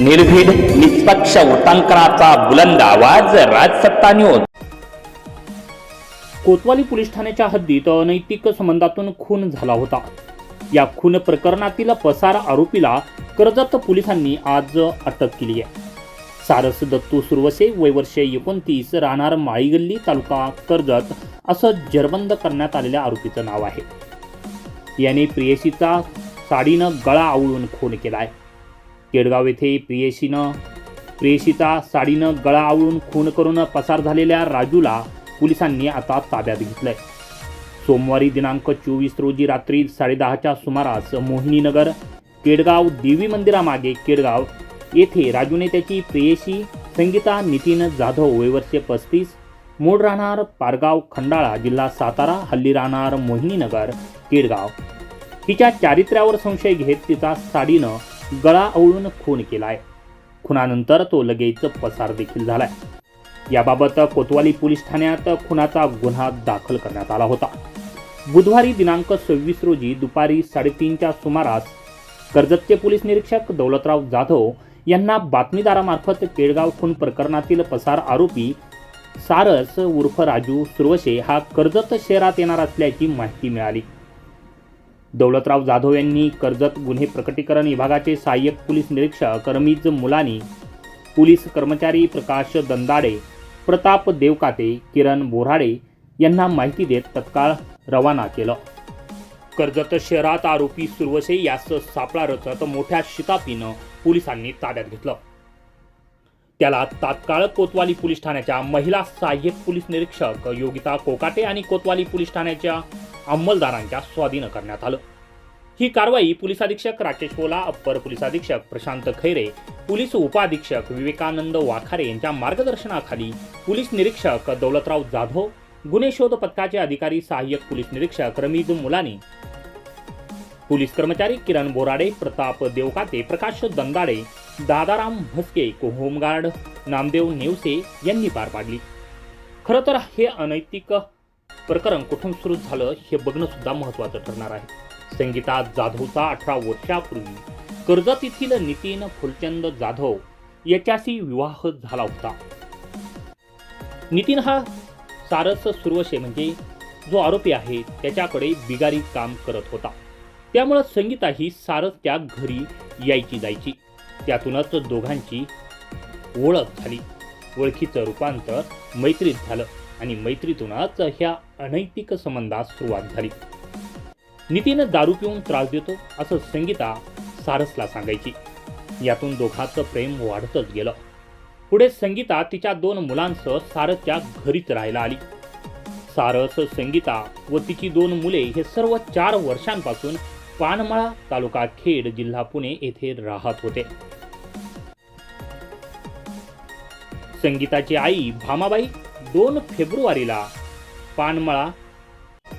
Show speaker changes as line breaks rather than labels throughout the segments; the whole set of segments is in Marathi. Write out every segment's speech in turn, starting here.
निर्भीड निष्पक्ष वृत्तांकनाचा बुलंद आवाज राजसत्ता न्यूज
कोतवाली पोलीस ठाण्याच्या हद्दीत अनैतिक संबंधातून खून झाला होता. या खून प्रकरणातील पसार आरोपीला कर्जत पोलिसांनी आज अटक केली आहे. सारस दत्तू सुरवसे वय एकोणतीस राहणार माळीगल्ली तालुका कर्जत असं जरबंद करण्यात आलेल्या आरोपीचं नाव आहे. याने प्रियसीचा साडीनं गळा आवळून खून केला आहे केडगाव येथे प्रियशीनं प्रेयसीचा साडीनं गळा आवळून खून करून पसार झालेल्या राजूला पोलिसांनी आता ताब्यात घेतलंय. सोमवारी दिनांक चोवीस रोजी रात्री साडेदहाच्या सुमारास मोहिनीनगर केडगाव देवी मंदिरामागे केडगाव येथे राजूने त्याची प्रेयशी संगीता नितीन जाधव वयवर्षे पस्तीस मूळ राहणार पारगाव खंडाळा जिल्हा सातारा हल्ली राहणार मोहिनीनगर केडगाव. हिच्या चारित्र्यावर संशय घेत तिचा साडीनं गळा आवळून खून केलाय. खुनानंतर तो लगेच पसार देखील झालाय. याबाबत कोतवाली पोलीस ठाण्यात खुनाचा गुन्हा दाखल करण्यात आला होता. बुधवारी दिनांक सव्वीस रोजी दुपारी साडेतीनच्या सुमारास कर्जतचे पोलीस निरीक्षक दौलतराव जाधव यांना बातमीदारामार्फत केळगाव खून प्रकरणातील पसार आरोपी सारस उर्फ राजू सुरवशे हा कर्जत शहरात येणार असल्याची माहिती मिळाली. दौलतराव जाधव यांनी कर्जत गुन्हे प्रकटीकरण विभागाचे सहाय्यक पोलीस निरीक्षक रमीज मुलानी पोलीस कर्मचारी प्रकाश दंदाडे प्रताप देवकाते किरण बोराडे यांना माहिती देत तत्काळ रवाना केलं. कर्जत शहरात आरोपी सुरवसे यास सापळा रचत मोठ्या शिताफीनं पोलिसांनी ताब्यात घेतलं. त्याला तात्काळ कोतवाली पोलीस ठाण्याच्या महिला सहाय्यक पोलीस निरीक्षक योगिता कोकाटे आणि कोतवाली पोलीस ठाण्याच्या अंमलदारांच्या स्वाधीन करण्यात आलं. ही कारवाई पोलीस अधीक्षक राकेश ओला अप्पर पोलीस अधीक्षक प्रशांत खैरे पोलीस उपाधीक्षक विवेकानंद वाखारे यांच्या मार्गदर्शनाखाली पोलीस निरीक्षक दौलतराव जाधव गुन्हे शोध पथकाचे अधिकारी सहाय्यक पोलीस निरीक्षक रमीद मुलानी पोलीस कर्मचारी किरण बोराडे प्रताप देवकाते प्रकाश दंदाडे दादाराम भस्के होमगार्ड नामदेव नेवसे यांनी पार पाडली. खरं तर हे अनैतिक प्रकरण कुठून सुरू झालं हे बघणं सुद्धा महत्त्वाचं ठरणार आहे. संगीता जाधवचा अठरा वर्षापूर्वी कर्जत येथील नितीन फुलचंद जाधव याच्याशी विवाह झाला होता. नितीन हा सारस सुरवशे म्हणजे जो आरोपी आहे त्याच्याकडे बिगारी काम करत होता. त्यामुळं संगीता ही सारस त्या घरी यायची जायची. त्यातूनच दोघांची ओळख झाली. ओळखीचं रूपांतर मैत्रीत झालं. आणि मैत्रीतूनच ह्या अनैतिक संबंधास सुरुवात झाली. नितीन दारू पिऊन त्रास देतो असं संगीता सारसला सांगायची. यातून दोघांचं प्रेम वाढतच गेलं. पुढे संगीता तिच्या दोन मुलांसह सारसच्या घरीच राहायला आली. सारस संगीता व तिची दोन मुले हे सर्व चार वर्षांपासून पानमळा तालुका खेड जिल्हा पुणे येथे राहत होते. संगीताची आई भामाबाई दोन फेब्रुवारीला पानमळा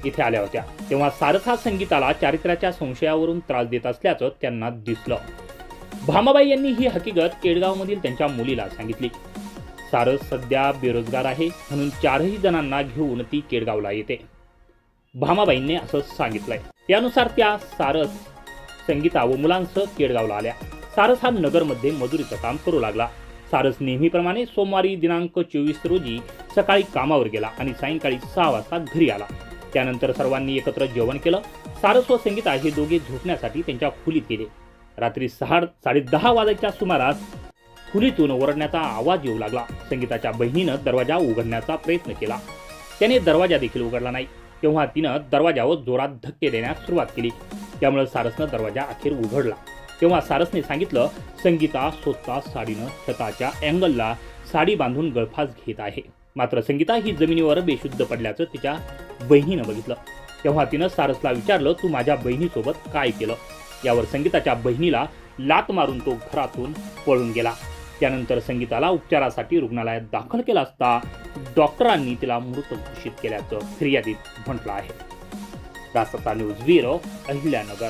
इथे आल्या होत्या. तेव्हा सारथा हा संगीताला चारित्र्याच्या संशयावरून त्रास देत असल्याचं त्यांना दिसलं. भामाबाई यांनी ही हकीकत केडगावमधील त्यांच्या मुलीला सांगितली. सारस सध्या बेरोजगार आहे म्हणून चारही जणांना घेऊन ती केडगावला येते. भामाबाईंनी असं सांगितलंय. त्यानुसार त्या सारस संगीता व मुलांसह केडगावला आल्या. सारस हा नगरमध्ये मजुरीचं काम करू लागला. सारस नेहमीप्रमाणे सोमवारी दिनांक चोवीस रोजी सकाळी कामावर गेला आणि सायंकाळी सहा वाजता घरी आला. त्यानंतर सर्वांनी एकत्र जेवण केलं. सारस व संगीता हे दोघे झोपण्यासाठी त्यांच्या खोलीत गेले. रात्री सहा साडेदहा वाजायच्या सुमारास खुलीतून ओरडण्याचा आवाज येऊ लागला. संगीताच्या बहिणीनं दरवाजा उघडण्याचा प्रयत्न केला. त्याने दरवाजा देखील उघडला नाही. तेव्हा तिनं दरवाजावर जोरात धक्के देण्यास सुरुवात केली. त्यामुळे सारसनं दरवाजा अखेर उघडला. तेव्हा सारसने सांगितलं संगीता स्वतः साडीनं छताच्या अँगलला साडी बांधून गळफास घेत आहे. मात्र संगीता ही जमिनीवर बेशुद्ध पडल्याचं तिच्या बहिणीनं बघितलं. तेव्हा तिनं सारसला विचारलं तू माझ्या बहिणीसोबत काय केलं? यावर संगीताच्या बहिणीला लात मारून तो घरातून पळून गेला. त्यानंतर संगीताला उपचारासाठी रुग्णालयात दाखल केला असता डॉक्टरांनी तिला मृत घोषित केल्याचं फिर्यादीत म्हटलं आहे. Rasta news bureau Ahilyanagar.